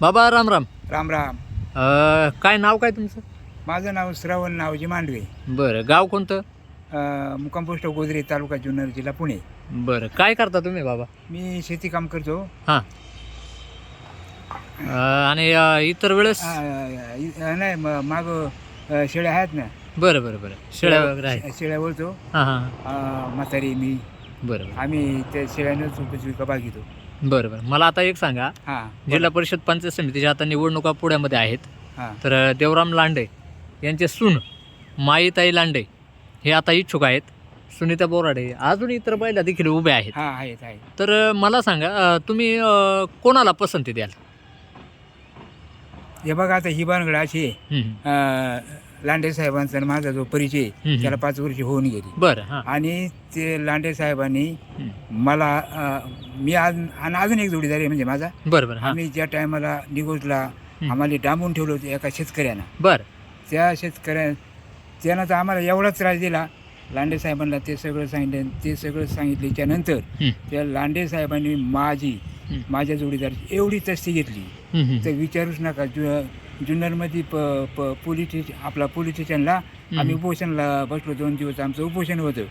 बाबा राम राम. राम राम. अ, काय नाव काय तुमचं? माझं नाव श्रवण नावजी मांडवे. बरं गाव कोणतं? अ, मुक्काम पोस्ट गोदरे तालुका जुन्नर जिल्हा पुणे. बरं काय करता तुम्ही बाबा? मी शेती काम करतो. हां. अ, आणि अ, इतर वेळेस? अ, इ- नाही म- माग अ, शेळ्या आहेत ना. बरं बरं बरं. शेळ्या वगैरे शेळ्या बोलतो हां हां म्हातारी मी. बरं बरं आम्ही त्या शेळ्यानंच उपजीविका बागितो. बरं बरं मला आता एक सांगा. हां जिल्हा परिषद पंचायत समितीच्या आता निवडणुका पुण्यामध्ये आहेत हां. तर देवराम लांडे यांचे सून माईताई लांडे हे आता इच्छुक आहेत. सुनीता बोराडे अजून इतर महिला देखील उभ्या आहेत. हां आहेत आहेत. तर अ, मला सांगा अ, तुम्ही अ, कोणाला पसंती द्याल? हे बघा आता ही अशी आहे. हम्म. अ, लांडे साहेबांचा आणि माझा जो परिचय आहे, हम्म. त्याला पाच वर्ष होऊन गेली बरं हां आणि ते लांडे साहेबांनी हम्म. मला अ, मी आज आणि अजून एक जोडीदार आहे म्हणजे माझा बरं बरं हां आम्ही ज्या टायमाला निगोजला हं. आम्हाला डांबून ठेवलं होतं एका शेतकऱ्यानं बरं त्या शेतकऱ्या त्यानं तर आम्हाला एवढा त्रास दिला लांडे साहेबांना ते सगळं सांगितलं ते सगळं सांगितल्याच्या नंतर. त्या लांडे साहेबांनी माझी हं. माझ्या जोडीदार एवढी तस्ती घेतली हम्म, हम्म. तर विचारूच नका जु जुन्नरमध्ये प प पोलीस स्टेशन आपला पोलीस स्टेशनला आम्ही उपोषणला बसलो दोन दिवस आमचं उपोषण होतं.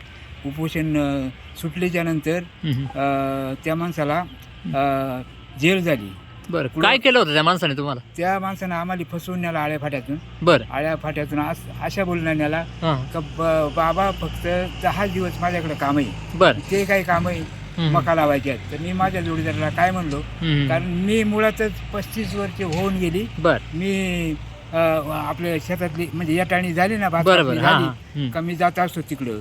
उपोषण अं, सुटल्याच्या नंतर. अं, त्या माणसाला अं, जेल झाली. बरं काय केलं होतं त्या माणसाने तुम्हाला? त्या माणसानं आम्हाला फसवून नेला आळ्या फाट्यातून बरं. आळ्या फाट्यातून अस अशा बोलणं नेला हां. का ब- बाबा फक्त दहा दिवस माझ्याकडे काम आहे. बरं. ते काही काम आहे. मका लावायचे आहेत. तर मी माझ्या जोडीदाराला काय म्हणलो. कारण मी मुळातच पस्तीस वर्ष होऊन गेली. बरं. मी आपल्या शेतातली म्हणजे या टाणी झाली ना झाली. का मी जात असतो तिकडं.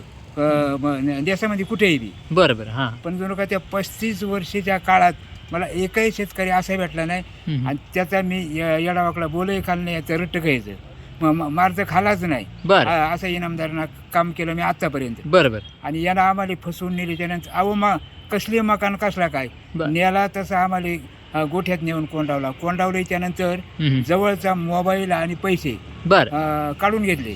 देशामध्ये कुठेही बी. बरं बरं हां. पण जणू का त्या पस्तीस वर्षाच्या काळात मला एकही शेतकरी असा भेटला नाही. आणि त्याचा मी येडावाकडा बोलही खाल्लं नाही याचं रट्ट घ्यायचं. मार्ग खालाच नाही. असं इनामदारांना काम केलं मी आतापर्यंत. बरं बरं आणि यानं आम्हाला फसवून नेले त्यानंतर अहो मा कसली मकान कसला काय? बरं. नेला तसं आम्हाला अ, गोठ्यात नेऊन कोंडावला. कोंडावल्याच्या नंतर हम्म. जवळचा मोबाईल आणि पैसे बरं. अ, काढून घेतले.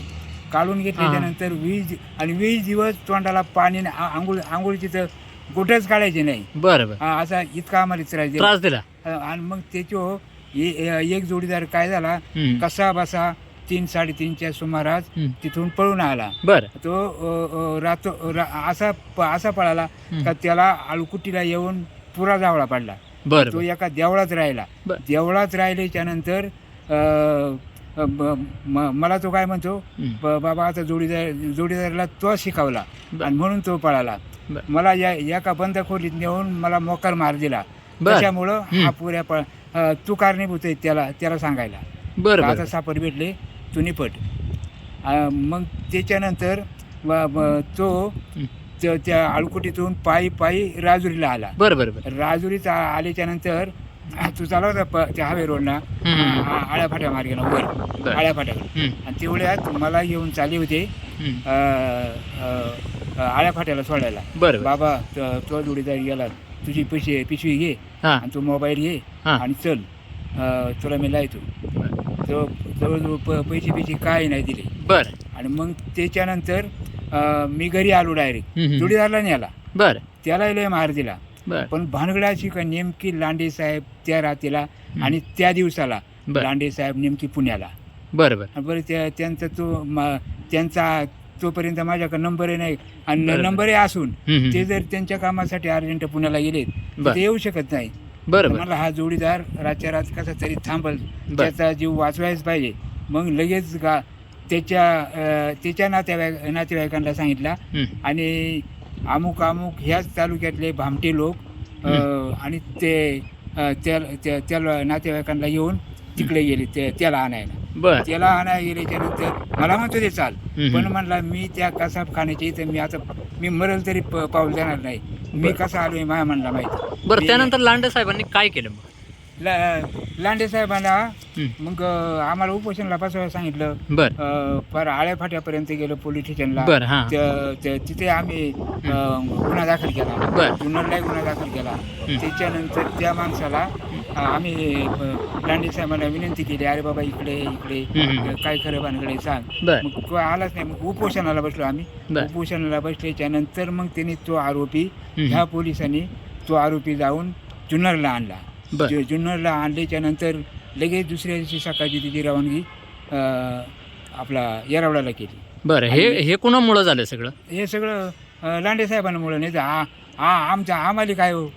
काढून घेतल्याच्या नंतर वीस आणि वीस दिवस तोंडाला पाणी न- आ- आंघोळ आंघोळीची तर गोठच काढायचे नाही. बरं असा इतका आम्हाला त्रास दिला. त्रास दिला. अ, आणि मग त्याचो ए- ए- एक जोडीदार काय झाला? हम्म. कसा बसा तीन साडेतीनच्या सुमारास हम्म. तिथून पळून आला बरं तो अ, अ, रातो रा- असा प- असा पळाला हम्म. का त्याला आळकुटीला येऊन पुरा जावळा पडला बरं तो एका देवळात राहिला बरं. देवळात राहिल्याच्या नंतर मला तो काय म्हणतो हम्म. ब- बाबा आता जोडीदार जोडीदाराला तो शिकवला बरं. आणि म्हणून तो पळाला बरं. मला या एका बंद खोलीत नेऊन मला मोकार मार दिला बरं. त्याच्यामुळं हम्म. हा पुऱ्या पळ अ, तू कारणीभूत आहे त्याला त्याला सांगायला बरं आता सापड भेटले तू निपट अ, मग त्याच्यानंतर ब- तो. त्या- आळकुटीतून पायी पायी राजुरीला आला. बरं बरं बरं. राजुरीत आ- आल्याच्यानंतर तू चालला होता प- त्या हवे रोडला हम्म. आ- आळ्या फाट्या मार्गेला वर. बरं. हम्म. आणि तेवढ्यात मला येऊन चालले होते हम्म. अ, अ, आळ्या फाट्याला सोडायला. बरं बरं. बाबा त- तो जोडीदार गेला. तुझी पैसे पिशवी घे. हां. आणि तू मोबाईल घे. हां. आणि चल. अ, तुला मी लायतो. जवळजवळ प पैसे पैसे काय नाही दिले. बरं. आणि मग त्याच्यानंतर अ, मी घरी आलो डायरेक्ट. जोडीदारला नेला. बरं. त्याला लय मार दिला. बरं. पण भानगडाची का नेमकी लांडे साहेब त्या रात्रीला आणि त्या दिवसाला बरं. लांडे साहेब नेमकी पुण्याला. बरं बरं. आणि बरं त्या त्यांचा तो म- त्यांचा तोपर्यंत माझ्याकडे नंबरही नाही. आणि बरं. नंबरही असून हम्म. ते जर त्यांच्या कामासाठी अर्जंट पुण्याला गेले तर बरं. ते येऊ शकत नाही. बरं मला हा जोडीदार रातच्या रात कसा तरी थांबल बरं. त्याचा जीव वाचवायच पाहिजे. मग लगेच गा त्याच्या अं, त्याच्या नातेवाईक नातेवाईकांना सांगितला. हम्म. आणि अमुक अमुक ह्याच तालुक्यातले भामटे लोक अं, आणि ते अं, त्या- त्या- त्याला नातेवाईकांना येऊन तिकडे गेले ते त्याला आणायला. बरं. त्याला आणायला गेल्याच्यानंतर मला म्हणतो ते चाल. पण म्हणला मी त्या कसाब खाण्याच्या इथं मी आता मी मरल तरी प- पाऊल देणार नाही. मी. कसा आलोय माया म्हणला माहिती. बरं त्यानंतर लांडे साहेबांनी काय केलं मग? ला- लांडे साहेबांना हम्म. मग अं, आम्हाला उपोषणला बसवायला सांगितलं. बरं. अं, फार आळ्या फाट्यापर्यंत गेलो पोलीस स्टेशनला. बरं हां. त्या- त्या- तिथे आम्ही अं, गुन्हा दाखल केला. बरं. गुन्हा दाखल केला. त्याच्यानंतर त्या माणसाला आम्ही लांडे साहेबांना विनंती केली अरे बाबा इकडे इकडे हम्म. काय खरं भानगडे सांग. बरं. मग तो आलाच नाही मग उपोषणाला बसलो आम्ही. बरं. उपोषणाला बसल्याच्या नंतर मग त्यांनी तो आरोपी. ह्या पोलिसांनी तो आरोपी जाऊन जुन्नरला आणला. बरं. जु- जुन्नरला आणल्याच्या नंतर लगेच दुसऱ्या दिवशी सकाळची तिची रवानगी अं, आपला येरावडाला केली. बरं हे हे कुणामुळं झालं सगळं? हे सगळं अं, लांडे साहेबांमुळे नाही तर आ आ- आमच्या आम्हाला काय हो?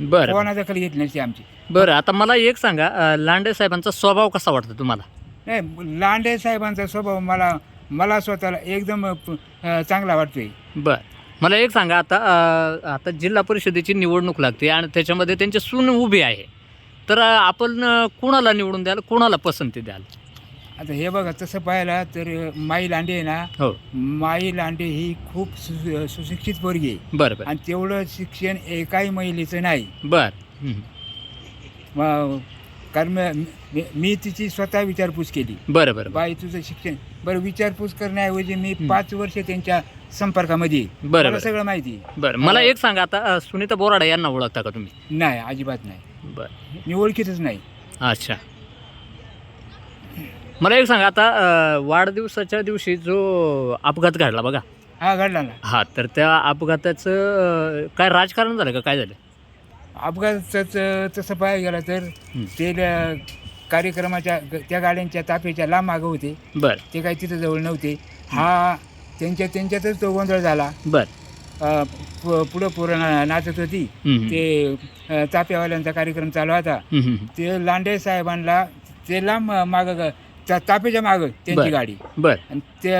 बरं. कोणा दखल घेतली नसती आमची. बरं आता मला एक सांगा अं, लांडे साहेबांचा स्वभाव कसा वाटतो तुम्हाला? नाही लांडे साहेबांचा स्वभाव मला मला स्वतःला एकदम अं, चांगला वाटतोय. बरं. मला एक सांगा आता अं, आता जिल्हा परिषदेची निवडणूक लागते आणि त्याच्यामध्ये त्यांचे सून उभी आहे. तर अं, आपण अं, कुणाला निवडून द्याल कुणाला पसंती द्याल? आता हे बघा तसं पाहिलं तर माई लांडे आहे ना हो. माई लांडे ही खूप सु सुशिक्षित पोरगी आहे. बरं बरं. आणि तेवढं शिक्षण एकाही महिलेचं नाही. बरं. हं. म- कारण म- तिची स्वतः विचारपूस केली. बरं बरं बाई तुझं शिक्षण. बरं विचारपूस करण्याऐवजी मी. पाच वर्ष त्यांच्या संपर्कामध्ये आहे. बरं मला बरं. सगळं माहिती आहे. बरं मला एक सांगा आता अं, सुनीता बोराडे यांना ओळखता का तुम्ही? नाही अजिबात नाही. बरं. मी ओळखीतच नाही. अच्छा. मला एक सांगा आता अं, वाढदिवसाच्या दिवशी जो अपघात घडला बघा. हा घडला ना. हा तर त्या अपघाताचं अं, काय राजकारण झालं का? काय झालं? अपघाताचं तसं पाहायला गेलं तर. ते कार्यक्रमाच्या त्या गाड्यांच्या तापेच्या लांब मागं होते. बरं. ते काही तिथं जवळ नव्हते. हा त्यांच्या त्यांच्यातच तो गोंधळ झाला. बरं. पुढं पोरं ना- नाचत होती. ते ताप्यावाल्यांचा कार्यक्रम चालू होता. ते लांडे साहेबांना ते लांब मागं तापेच्या मागं त्यांची. गाडी. बरं. आणि ते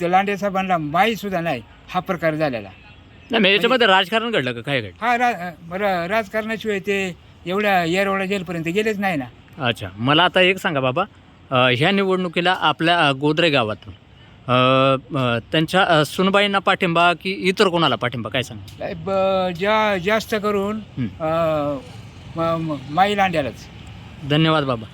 ते लांडे साहेबांना माहीत सुद्धा नाही हा प्रकार झालेला. नाही मग याच्यामध्ये राजकारण घडलं का? काय घडलं? हा रा रा- राजकारणाशिवाय ते एवढ्या येरवडा जेलपर्यंत गेलेच नाही ना. अच्छा. मला आता एक सांगा बाबा. अं, ह्या निवडणुकीला आपल्या अं, गोदरे गावातून अं, अं, त्यांच्या अं, सुनबाईंना पाठिंबा की इतर कोणाला पाठिंबा? काय सांगा? काय ब- जा जास्त करून हं. अ, म- म- माई लांड्यालाच. धन्यवाद बाबा.